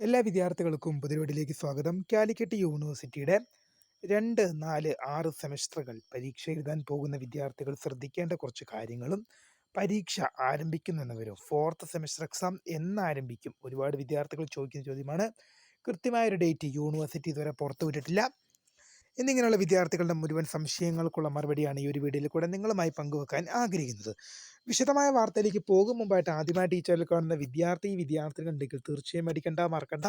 എല്ലാ വിദ്യാർത്ഥികൾക്കും പുതിയവീടിലേക്ക് സ്വാഗതം. കാലിക്കറ്റ് യൂണിവേഴ്സിറ്റിയുടെ രണ്ട് നാല് ആറ് സെമസ്റ്ററുകൾ പരീക്ഷ എഴുതാൻ പോകുന്ന വിദ്യാർത്ഥികൾ ശ്രദ്ധിക്കേണ്ട കുറച്ച് കാര്യങ്ങളും പരീക്ഷ ആരംഭിക്കുന്നവരും ഫോർത്ത് സെമസ്റ്റർ എക്സാം എന്നാരംഭിക്കും. ഒരുപാട് വിദ്യാർത്ഥികൾ ചോദിക്കുന്ന ചോദ്യമാണ്. കൃത്യമായൊരു ഡേറ്റ് യൂണിവേഴ്സിറ്റി ഇതുവരെ പുറത്തുവിട്ടിട്ടില്ല. എന്നിങ്ങനെയുള്ള വിദ്യാർത്ഥികളുടെ മുഴുവൻ സംശയങ്ങൾക്കുള്ള മറുപടിയാണ് ഈ ഒരു വീഡിയോയിൽ കൂടെ നിങ്ങളുമായി പങ്കുവെക്കാൻ ആഗ്രഹിക്കുന്നത്. വിശദമായ വാർത്തയിലേക്ക് പോകും മുമ്പായിട്ട് ആദ്യമായിട്ട് ഈ ചാനൽ കാണുന്ന വിദ്യാർത്ഥി വിദ്യാർത്ഥികളുണ്ടെങ്കിൽ തീർച്ചയായും അടിക്കണ്ട മറക്കണ്ട.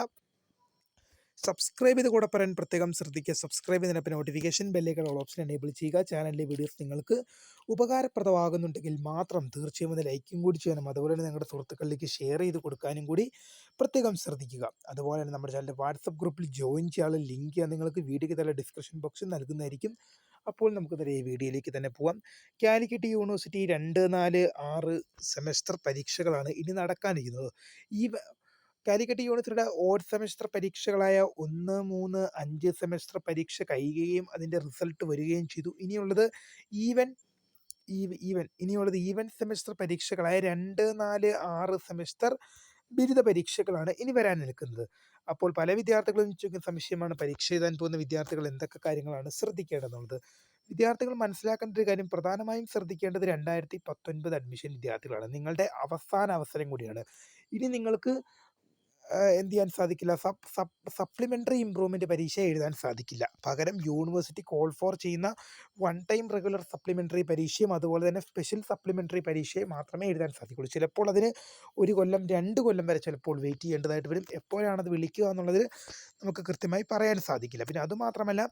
സബ്സ്ക്രൈബ് ചെയ്ത് കൂടെ പറയാൻ പ്രത്യേകം ശ്രദ്ധിക്കുക. സബ്സ്ക്രൈബ് ചെയ്തതിനൊപ്പം നോട്ടിഫിക്കേഷൻ ബെല്ലേക്കുള്ള ഓപ്ഷൻ എനേബിൾ ചെയ്യുക. ചാനലിലെ വീഡിയോസ് നിങ്ങൾക്ക് ഉപകാരപ്രദമാകുന്നുണ്ടെങ്കിൽ മാത്രം തീർച്ചയായും ഒന്ന് ലൈക്കും കൂടി ചെയ്യാനും അതുപോലെ തന്നെ നിങ്ങളുടെ സുഹൃത്തുക്കളിലേക്ക് ഷെയർ ചെയ്ത് കൊടുക്കാനും കൂടി പ്രത്യേകം ശ്രദ്ധിക്കുക. അതുപോലെ തന്നെ നമ്മുടെ ചാനലിന്റെ വാട്സപ്പ് ഗ്രൂപ്പിൽ ജോയിൻ ചെയ്യാനുള്ള ലിങ്ക് നിങ്ങൾക്ക് വീഡിയോയ്ക്ക് തന്നെ ഡിസ്ക്രിപ്ഷൻ ബോക്സിൽ നൽകുന്നതായിരിക്കും. അപ്പോൾ നമുക്ക് നേരെ ഈ വീഡിയോയിലേക്ക് തന്നെ പോവാം. കാലിക്കറ്റ് യൂണിവേഴ്സിറ്റി രണ്ട് നാല് ആറ് സെമസ്റ്റർ പരീക്ഷകളാണ് ഇനി നടക്കാനിരിക്കുന്നത്. ഈ കാലിക്കറ്റ് യൂണിവേഴ്സിറ്റിയുടെ ഓഡ് സെമസ്റ്റർ പരീക്ഷകളായ ഒന്ന് മൂന്ന് അഞ്ച് സെമസ്റ്റർ പരീക്ഷ കഴിയുകയും അതിന്റെ റിസൾട്ട് വരികയും ചെയ്തു. ഇനിയുള്ളത് ഈവൻ ഈവ- ഈവൻ ഇനിയുള്ളത് ഈവൻ സെമസ്റ്റർ പരീക്ഷകളായ രണ്ട് നാല് ആറ് സെമസ്റ്റർ ബിരുദ പരീക്ഷകളാണ് ഇനി വരാൻ നിൽക്കുന്നത്. അപ്പോൾ പല വിദ്യാർത്ഥികളും ചോദിക്കുന്ന സംശയമാണ് പരീക്ഷ എഴുതാൻ പോകുന്ന വിദ്യാർത്ഥികൾ എന്തൊക്കെ കാര്യങ്ങളാണ് ശ്രദ്ധിക്കേണ്ടതെന്നുള്ളത് വിദ്യാർത്ഥികൾ മനസ്സിലാക്കേണ്ട ഒരു കാര്യം പ്രധാനമായും ശ്രദ്ധിക്കേണ്ടത് രണ്ടായിരത്തി പത്തൊൻപത് അഡ്മിഷൻ വിദ്യാർത്ഥികളാണ്. നിങ്ങളുടെ അവസാന അവസരം കൂടിയാണ്. ഇനി നിങ്ങൾക്ക് എന്ത് ചെയ്യാൻ സാധിക്കില്ല. സപ് സപ് സപ്ലിമെന്ററി ഇമ്പ്രൂവ്മെന്റ് പരീക്ഷ എഴുതാൻ സാധിക്കില്ല. പകരം യൂണിവേഴ്സിറ്റി കോൾ ഫോർ ചെയ്യുന്ന വൺ ടൈം റെഗുലർ സപ്ലിമെന്ററി പരീക്ഷയും അതുപോലെ തന്നെ സ്പെഷ്യൽ സപ്ലിമെന്ററി പരീക്ഷയും മാത്രമേ എഴുതാൻ സാധിക്കുള്ളൂ. ചിലപ്പോൾ അതിന് ഒരു കൊല്ലം രണ്ട് കൊല്ലം വരെ ചിലപ്പോൾ വെയിറ്റ് ചെയ്യേണ്ടതായിട്ട് വരും. എപ്പോഴാണത് വിളിക്കുക എന്നുള്ളതിൽ നമുക്ക് കൃത്യമായി പറയാൻ സാധിക്കില്ല. പിന്നെ അതുമാത്രമല്ല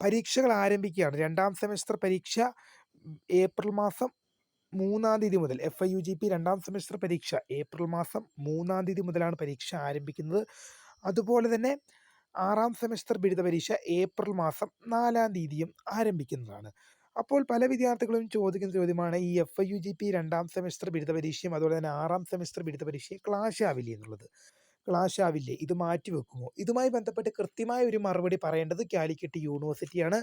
പരീക്ഷകൾ ആരംഭിക്കുകയാണ്. രണ്ടാം സെമസ്റ്റർ പരീക്ഷ ഏപ്രിൽ മാസം മൂന്നാം തീയതി മുതൽ F I U G P രണ്ടാം സെമസ്റ്റർ പരീക്ഷ ഏപ്രിൽ മാസം മൂന്നാം തീയതി മുതലാണ് പരീക്ഷ ആരംഭിക്കുന്നത്. അതുപോലെ തന്നെ ആറാം സെമസ്റ്റർ ബിരുദ പരീക്ഷ ഏപ്രിൽ മാസം നാലാം തീയതിയും ആരംഭിക്കുന്നതാണ്. അപ്പോൾ പല വിദ്യാർത്ഥികളും ചോദിക്കുന്ന ചോദ്യമാണ് ഈ F I U G P രണ്ടാം സെമസ്റ്റർ ബിരുദ പരീക്ഷയും അതുപോലെ തന്നെ ആറാം സെമസ്റ്റർ ബിരുദ പരീക്ഷയും ക്ലാഷ് ആവില്ലേ എന്നുള്ളത്? ക്ലാഷ് ആവില്ലേ ഇത് മാറ്റി വെക്കുമോ? ഇതുമായി ബന്ധപ്പെട്ട് കൃത്യമായ ഒരു മറുപടി പറയേണ്ടത് കാലിക്കറ്റ് യൂണിവേഴ്സിറ്റിയാണ്.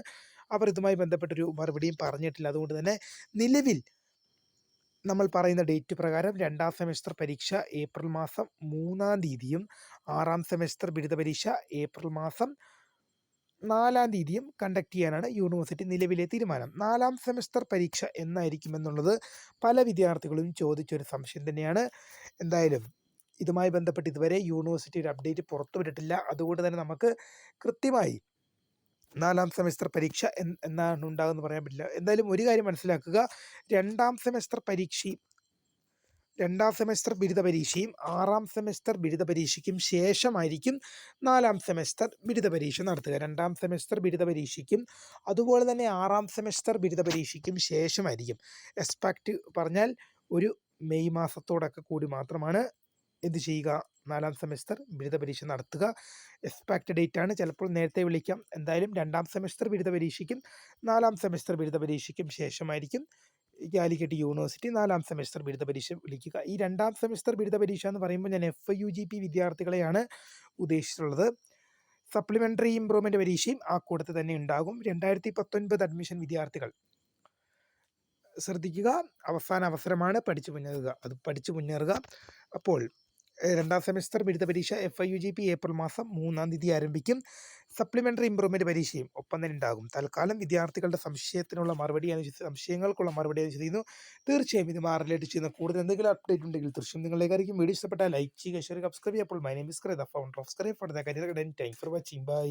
അവർ ഇതുമായി ബന്ധപ്പെട്ടൊരു മറുപടിയും പറഞ്ഞിട്ടില്ല. അതുകൊണ്ട് തന്നെ നിലവിൽ നമ്മൾ പറയുന്ന ഡേറ്റ് പ്രകാരം രണ്ടാം സെമസ്റ്റർ പരീക്ഷ ഏപ്രിൽ മാസം മൂന്നാം തീയതിയും ആറാം സെമസ്റ്റർ ബിരുദ പരീക്ഷ ഏപ്രിൽ മാസം നാലാം തീയതിയും കണ്ടക്ട് ചെയ്യാനാണ് യൂണിവേഴ്സിറ്റി നിലവിലെ തീരുമാനം. നാലാം സെമസ്റ്റർ പരീക്ഷ എന്നായിരിക്കും എന്നുള്ളത് പല വിദ്യാർത്ഥികളും ചോദിച്ചൊരു സംശയം തന്നെയാണ്. എന്തായാലും ഇതുമായി ബന്ധപ്പെട്ട് ഇതുവരെ യൂണിവേഴ്സിറ്റി ഒരു അപ്ഡേറ്റ് പുറത്തുവിട്ടിട്ടില്ല. അതുകൊണ്ട് തന്നെ നമുക്ക് കൃത്യമായി നാലാം സെമസ്റ്റർ പരീക്ഷ എന്ന് എന്നാണ് ഉണ്ടാകുമെന്ന് പറയാൻ പറ്റില്ല. എന്തായാലും ഒരു കാര്യം മനസ്സിലാക്കുക. രണ്ടാം സെമസ്റ്റർ പരീക്ഷയും രണ്ടാം സെമസ്റ്റർ ബിരുദ പരീക്ഷയും ആറാം സെമസ്റ്റർ ബിരുദ പരീക്ഷയ്ക്കും ശേഷമായിരിക്കും നാലാം സെമസ്റ്റർ ബിരുദ പരീക്ഷ നടത്തുക. രണ്ടാം സെമസ്റ്റർ ബിരുദ പരീക്ഷയ്ക്കും അതുപോലെ തന്നെ ആറാം സെമസ്റ്റർ ബിരുദ പരീക്ഷയ്ക്കും ശേഷമായിരിക്കും. എക്സ്പെക്റ്റ് പറഞ്ഞാൽ ഒരു മെയ് മാസത്തോടൊക്കെ കൂടി മാത്രമാണ് എന്ത് ചെയ്യുക? നാലാം സെമസ്റ്റർ ബിരുദ പരീക്ഷ നടത്തുക. എക്സ്പെക്ട് ഡേറ്റ് ആണ്. ചിലപ്പോൾ നേരത്തെ വിളിക്കാം. എന്തായാലും രണ്ടാം സെമസ്റ്റർ ബിരുദ പരീക്ഷയ്ക്കും നാലാം സെമസ്റ്റർ ബിരുദ പരീക്ഷയ്ക്കും ശേഷമായിരിക്കും കാലിക്കറ്റ് യൂണിവേഴ്സിറ്റി നാലാം സെമസ്റ്റർ ബിരുദ പരീക്ഷ വിളിക്കുക. ഈ രണ്ടാം സെമസ്റ്റർ ബിരുദ പരീക്ഷ എന്ന് പറയുമ്പോൾ ഞാൻ എഫ് യു ജി പി വിദ്യാർത്ഥികളെയാണ് ഉദ്ദേശിച്ചിട്ടുള്ളത്. സപ്ലിമെന്ററി ഇമ്പ്രൂവ്മെന്റ് പരീക്ഷയും ആ കൂട്ടത്തിൽ തന്നെ ഉണ്ടാകും. രണ്ടായിരത്തി പത്തൊൻപത് അഡ്മിഷൻ വിദ്യാർത്ഥികൾ. ശ്രദ്ധിക്കുക. അവസാന അവസരമാണ് പഠിച്ചു മുന്നേറുക. അത് പഠിച്ചു മുന്നേറുക. അപ്പോൾ രണ്ടാം സെമസ്റ്റർ ബിരുദ പരീക്ഷ F I U G P April മാസം മൂന്നാം തീയതി ആരംഭിക്കും. സപ്ലിമെന്ററി ഇമ്പ്രൂവ്മെന്റ് പരീക്ഷയും ഒപ്പം തന്നെ ഉണ്ടാകും. തൽക്കാലം വിദ്യാർത്ഥികളുടെ സംശയത്തിനുള്ള മറുപടി അനുസരിച്ച് സംശയങ്ങൾക്കുള്ള മറുപടി ചെയ്യുന്നു തീർച്ചയായും ഇത് മാറിലേറ്റ് ചെയ്യുന്ന കൂടുതൽ എന്തെങ്കിലും അപ്ഡേറ്റ് ഉണ്ടെങ്കിൽ തീർച്ചയായും നിങ്ങളേക്കായിരിക്കും വീഡിയോ ഇഷ്ടപ്പെട്ടാൽ ലൈക്ക് ചെയ്യുക ഷെയർ സബ്സ്ക്രൈബ് ചെയ്യുമ്പോൾ my name is cry the founder of scribe for the career time for watching bye